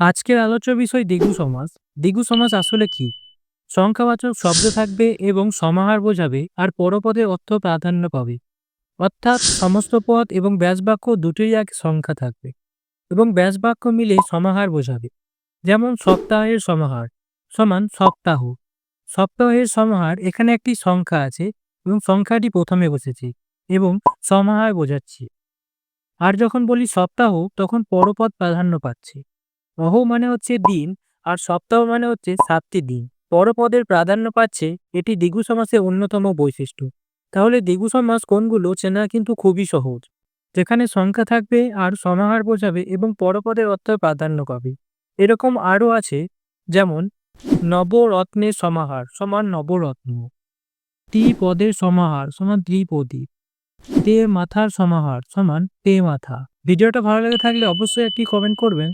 আজকের আলোচ্য বিষয় দ্বিগু সমাস দ্বিগু সমাস আসলে কি? সংখ্যাবাচক শব্দ থাকবে এবং সমাহার বোঝাবে আর পরপদের অর্থ প্রাধান্য পাবে। অর্থাৎ সমস্ত পদ এবং ব্যাসবাক্য দুটোই এক সংখ্যা থাকবে এবং ব্যাসবাক্য মিলে সমাহার বোঝাবে। যেমন সপ্তাহের সমাহার সমান সপ্তাহ। সপ্তাহের সমাহার এখানে একটি সংখ্যা আছে এবং সংখ্যাটি প্রথমে বসেছে এবং সমাহার বোঝাচ্ছে। আর যখন বলি সপ্তাহ, তখন পরপদ প্রাধান্য পাচ্ছে। অহ মানে হচ্ছে দিন আর সপ্তাহ মানে হচ্ছে সাতটি দিন। পরপদের প্রাধান্য পাচ্ছে এটি দ্বিগু সমাসের অন্যতম বৈশিষ্ট্য। তাহলে দ্বিগু সমাস কোনগুলো চেনা কিন্তু খুবই সহজ। যেখানে সংখ্যা থাকবে আর সমাহার বোঝাবে এবং পরপদের অর্থ প্রাধান্য পাবে। এরকম আরও আছে, যেমন নবরত্নের সমাহার সমান নবরত্ন। ত্রিপদের সমাহার সমান ত্রিপদী। তে মাথার সমাহার সমান তে মাথা। ভিডিওটা ভালো লেগে থাকলে অবশ্যই একটি কমেন্ট করবেন।